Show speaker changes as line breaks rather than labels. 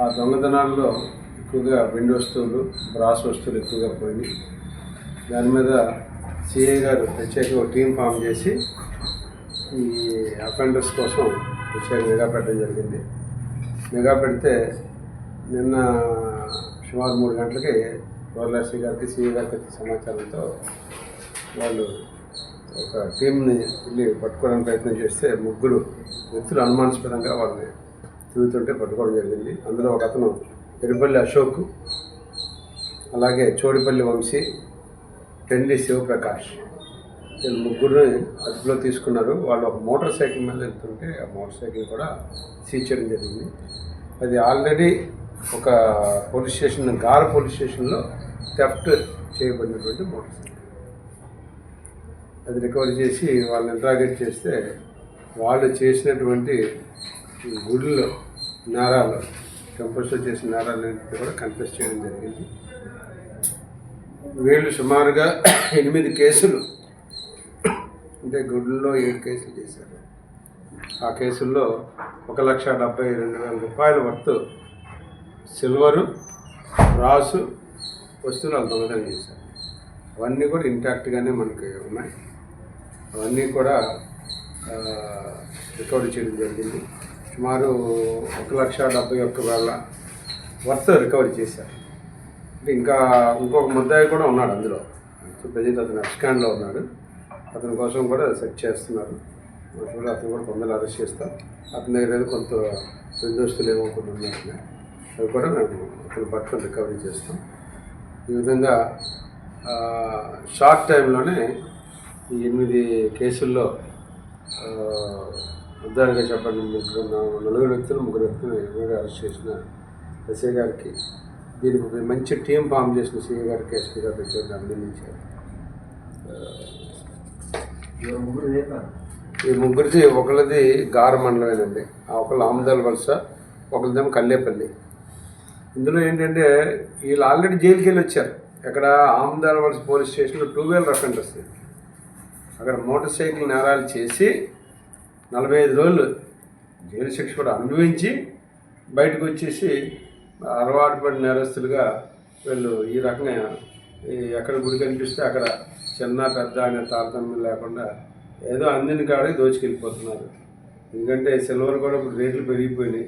ఆ దొంగతనాల్లో ఎక్కువగా వెండి వస్తువులు బ్రాస్ వస్తువులు ఎక్కువగా పోయినాయి. దాని మీద సిఐ గారు ప్రత్యేక ఒక టీం ఫామ్ చేసి ఈ అఫెండర్స్ కోసం ప్రత్యేక నిఘా పెట్టడం జరిగింది. నిఘా పెడితే నిన్న సుమారు మూడు గంటలకి గౌరలాసి గారికి సిఐ గారికి సమాచారంతో వాళ్ళు ఒక టీంని వెళ్ళి పట్టుకోవడానికి ప్రయత్నం చేస్తే ముగ్గురు వ్యక్తులు అనుమానాస్పదంగా వాళ్ళని తిరుగుతుంటే పట్టుకోవడం జరిగింది. అందులో ఒక అతను ఎరుపల్లి అశోక్ అలాగే చోడిపల్లి వంశీ టెండి శివప్రకాష్. వీళ్ళు ముగ్గురిని అదుపులో తీసుకున్నారు. వాళ్ళు ఒక మోటార్ సైకిల్ మీద వెళ్తుంటే ఆ మోటార్ సైకిల్ కూడా సీజ్ చేయడం జరిగింది. అది ఆల్రెడీ ఒక పోలీస్ స్టేషన్ గార పోలీస్ స్టేషన్లో థెఫ్ట్ చేయబడినటువంటి మోటార్ సైకిల్. అది రికవరీ చేసి వాళ్ళని ఇంట్రాగేట్ చేస్తే వాళ్ళు చేసినటువంటి గుడిలో నేరాలు టెంపుల్స్లో చేసిన నేరాలన్నింటినీ కూడా కన్ఫెస్ చేయడం జరిగింది. వీళ్ళు సుమారుగా ఎనిమిది కేసులు అంటే గుడ్లో ఏడు కేసులు చేశారు. ఆ కేసుల్లో ఒక లక్ష డెబ్బై రెండు వేల రూపాయల వర్త్ సిల్వరు రాసు వస్తువులు వాళ్ళు దొంగతనం చేశారు. అవన్నీ కూడా ఇంటాక్ట్గానే మనకి ఉన్నాయి. అవన్నీ కూడా రికవరీ చేయడం జరిగింది. సుమారు ఒక లక్ష డెబ్బై ఒక్క వేల వర్త్ రికవరీ చేశారు. అంటే ఇంకా ఇంకొక ముద్దాయి కూడా ఉన్నాడు అందులో. ప్రజెంట్ అతను అబ్స్కాండ్లో ఉన్నాడు. అతని కోసం కూడా సెట్ చేస్తున్నారు. కూడా అతను కూడా తొందరగా అరెస్ట్ చేస్తాం అతని దగ్గర కొంత రెండోస్తులు ఏమో కొన్ని ఉన్నాయి అవి కూడా మేము అతను పట్టుకొని రికవరీ చేస్తాం. ఈ విధంగా షార్ట్ టైంలోనే ఈ ఎనిమిది కేసుల్లో ఉదాహరణగా చెప్పండి ముగ్గురు నలుగురు వ్యక్తులు ముగ్గురు వ్యక్తులు ఎవరు అరెస్ట్ చేసిన ఎస్ఐ గారికి దీనికి మంచి టీం ఫామ్ చేసిన సిఐ గారికి ఎస్పీ గారు ప్రత్యేకంగా అభినందించారు. ఈ ముగ్గురిది ఒకళ్ళది గార మండలమేనండి. ఆ ఒకళ్ళు ఆమదాల వలస ఒకరిదేమో కల్లేపల్లి. ఇందులో ఏంటంటే వీళ్ళు ఆల్రెడీ జైలుకి వెళ్ళి వచ్చారు. ఎక్కడ ఆమదాల వలస పోలీస్ స్టేషన్లో టూ వీలర్ అఫెండర్స్. అక్కడ మోటార్ సైకిల్ నేరాలు చేసి నలభై ఐదు రోజులు జైలు శిక్ష కూడా అనుభవించి బయటకు వచ్చేసి అలవాటు పడిన నేరస్తులుగా వీళ్ళు ఈ రకంగా ఎక్కడ గుడి కనిపిస్తే అక్కడ చిన్న పెద్ద అనే తారతమ్యం లేకుండా ఏదో అందిన కాడే దోచుకెళ్ళిపోతున్నారు. ఎందుకంటే సిల్వర్ కూడా ఇప్పుడు రేట్లు పెరిగిపోయినాయి.